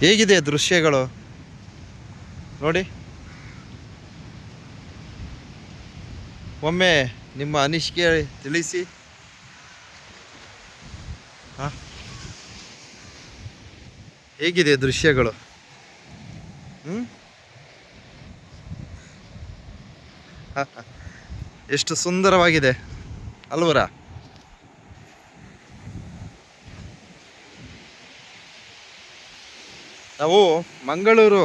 ಹೇಗಿದೆ ದೃಶ್ಯಗಳು? ನೋಡಿ. ಒಮ್ಮೆ ನಿಮ್ಮ ಅನಿಸಿಕೆ ತಿಳಿಸಿ. ಹಾಂ? ಹೇಗಿದೆ ದೃಶ್ಯಗಳು? ಹ್ಞೂ. ಎಷ್ಟು ಸುಂದರವಾಗಿದೆ. ಅಲ್ವರ? ನಾವು ಮಂಗಳೂರು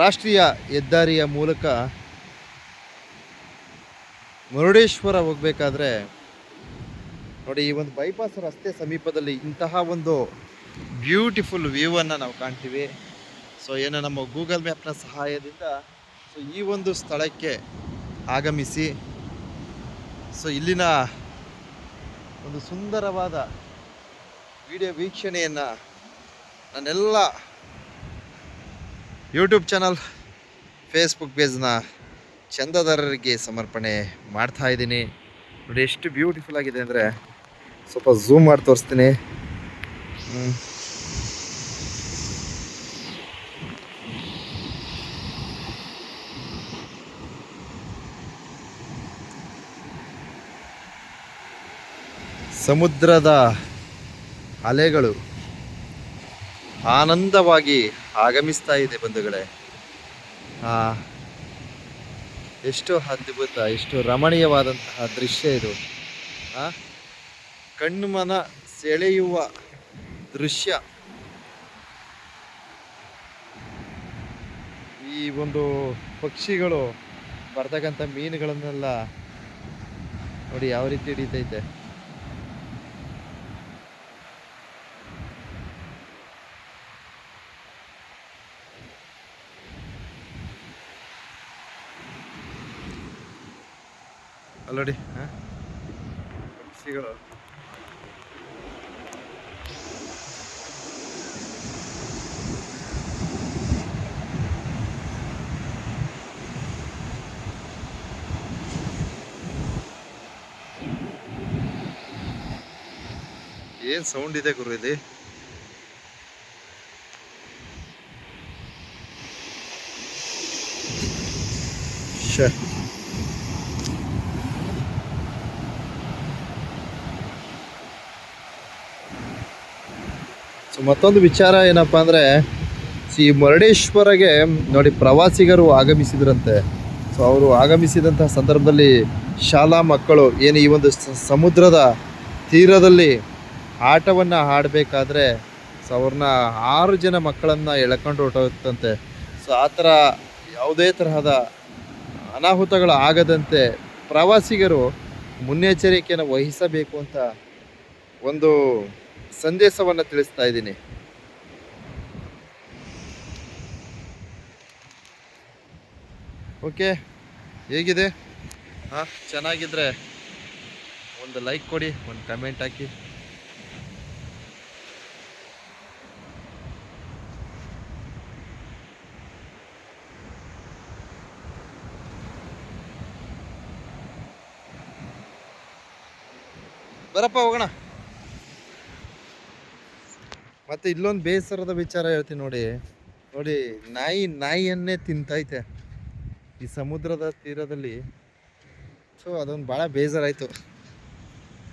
ರಾಷ್ಟ್ರೀಯ ಹೆದ್ದಾರಿಯ ಮೂಲಕ ಮುರುಡೇಶ್ವರ ಹೋಗಬೇಕಾದ್ರೆ ನೋಡಿ ಈ ಒಂದು ಬೈಪಾಸ್ ರಸ್ತೆ ಸಮೀಪದಲ್ಲಿ ಇಂತಹ ಒಂದು ಬ್ಯೂಟಿಫುಲ್ ವ್ಯೂವನ್ನು ನಾವು ಕಾಣ್ತೀವಿ. ಸೊ ಏನು ನಮ್ಮ ಗೂಗಲ್ ಮ್ಯಾಪ್ನ ಸಹಾಯದಿಂದ ಸೊ ಈ ಒಂದು ಸ್ಥಳಕ್ಕೆ ಆಗಮಿಸಿ. ಸೊ ಇಲ್ಲಿನ ಒಂದು ಸುಂದರವಾದ ವಿಡಿಯೋ ವೀಕ್ಷಣೆಯನ್ನು ನನ್ನೆಲ್ಲ ಯೂಟ್ಯೂಬ್ ಚಾನಲ್ ಫೇಸ್ಬುಕ್ ಪೇಜ್ನ ಚಂದದಾರರಿಗೆ ಸಮರ್ಪಣೆ ಮಾಡ್ತಾ ಇದ್ದೀನಿ. ನೋಡಿ ಎಷ್ಟು ಬ್ಯೂಟಿಫುಲ್ ಆಗಿದೆ ಅಂದರೆ ಸ್ವಲ್ಪ ಝೂಮ್ ಮಾಡಿ ತೋರಿಸ್ತೀನಿ. ಸಮುದ್ರದ ಅಲೆಗಳು ಆನಂದವಾಗಿ ಆಗಮಿಸ್ತಾ ಇದೆ ಬಂಧುಗಳೇ. ಆ, ಎಷ್ಟು ಅದ್ಭುತ ಎಷ್ಟು ರಮಣೀಯವಾದಂತಹ ದೃಶ್ಯ ಇದು. ಆ, ಕಣ್ಣು ಮನ ಸೆಳೆಯುವ ದೃಶ್ಯ. ಈ ಒಂದು ಪಕ್ಷಿಗಳು ಬರ್ತಕ್ಕಂಥ ಮೀನುಗಳನ್ನೆಲ್ಲ ನೋಡಿ ಯಾವ ರೀತಿ ಹಿಡಿತೈತೆ. ಹಾ? ಪಕ್ಷಿಗಳು ಏನ್ ಸೌಂಡ್ ಇದೆ ಗುರು ಇಲ್ಲಿ ಶ್ಯೆ. ಸೊ ಮತ್ತೊಂದು ವಿಚಾರ ಏನಪ್ಪ ಅಂದರೆ ಸಿ ಮುರುಡೇಶ್ವರಗೆ ನೋಡಿ ಪ್ರವಾಸಿಗರು ಆಗಮಿಸಿದ್ರಂತೆ. ಸೊ ಅವರು ಆಗಮಿಸಿದಂತಹ ಸಂದರ್ಭದಲ್ಲಿ ಶಾಲಾ ಮಕ್ಕಳು ಏನು ಈ ಒಂದು ಸಮುದ್ರದ ತೀರದಲ್ಲಿ ಆಟವನ್ನು ಆಡಬೇಕಾದ್ರೆ, ಸೊ ಅವ್ರನ್ನ ಆರು ಜನ ಮಕ್ಕಳನ್ನು ಎಳ್ಕೊಂಡು ಹೊಟ್ಟೋಗ್ತಂತೆ ಸೊ ಆ ಥರ ಯಾವುದೇ ತರಹದ ಅನಾಹುತಗಳು ಆಗದಂತೆ ಪ್ರವಾಸಿಗರು ಮುನ್ನೆಚ್ಚರಿಕೆಯನ್ನು ವಹಿಸಬೇಕು ಅಂತ ಒಂದು ಸಂದೇಶವನ್ನು ತಿಳಿಸ್ತಾ ಇದ್ದೀನಿ. ಓಕೆ, ಹೇಗಿದೆ? ಹಾಂ ಚೆನ್ನಾಗಿದ್ದರೆ ಒಂದು ಲೈಕ್ ಕೊಡಿ, ಒಂದು ಕಮೆಂಟ್ ಹಾಕಿ. ಬರಪ್ಪ ಹೋಗೋಣ. ಮತ್ತೆ ಇಲ್ಲೊಂದು ಬೇಸರದ ವಿಚಾರ ಹೇಳ್ತೀನಿ ನೋಡಿ. ನೋಡಿ, ನಾಯಿ ನಾಯಿಯನ್ನೇ ತಿಂತೈತೆ. ಈ ಸಮುದ್ರದ ತೀರದಲ್ಲಿ. ಸೊ, ಅದೊಂದು ಭಾಳ ಬೇಜಾರಾಯಿತು.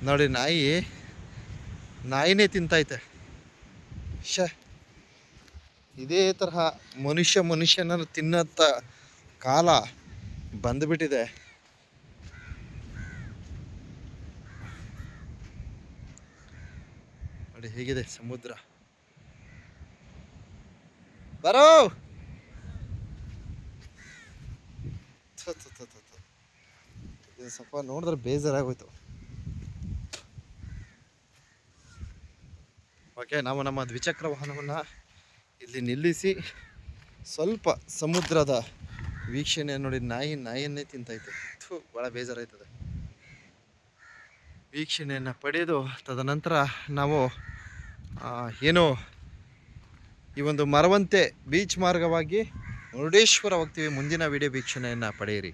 ನೋಡಿ, ನಾಯಿ ನಾಯಿನೇ ತಿಂತೈತೆ. ಶ ಇದೇ ತರಹ ಮನುಷ್ಯ ಮನುಷ್ಯನ ತಿನ್ನಂಥ ಕಾಲ ಬಂದುಬಿಟ್ಟಿದೆ. ನೋಡಿ, ಹೇಗಿದೆ ಸಮುದ್ರ? ಬರೋ. ಇದು ಸ್ವಲ್ಪ ನೋಡಿದ್ರೆ ಬೇಜಾರಾಗೋಯ್ತು. ಓಕೆ, ನಾವು ನಮ್ಮ ದ್ವಿಚಕ್ರ ವಾಹನವನ್ನು ಇಲ್ಲಿ ನಿಲ್ಲಿಸಿ ಸ್ವಲ್ಪ ಸಮುದ್ರದ ವೀಕ್ಷಣೆ ನೋಡಿ, ನಾಯಿ, ನಾಯಿಯನ್ನೇ ತಿಂತೈತೆ. ಥೂ ಭಾಳ ಬೇಜಾರಾಯ್ತದೆ. ವೀಕ್ಷಣೆಯನ್ನು ಪಡೆದು ತದನಂತರ ನಾವು ಏನು ಈ ಒಂದು ಮರವಂತೆ ಬೀಚ್ ಮಾರ್ಗವಾಗಿ ಮುರುಡೇಶ್ವರ ಹೋಗ್ತೀವಿ. ಮುಂದಿನ ವಿಡಿಯೋ ವೀಕ್ಷಣೆಯನ್ನು ಪಡೆಯಿರಿ.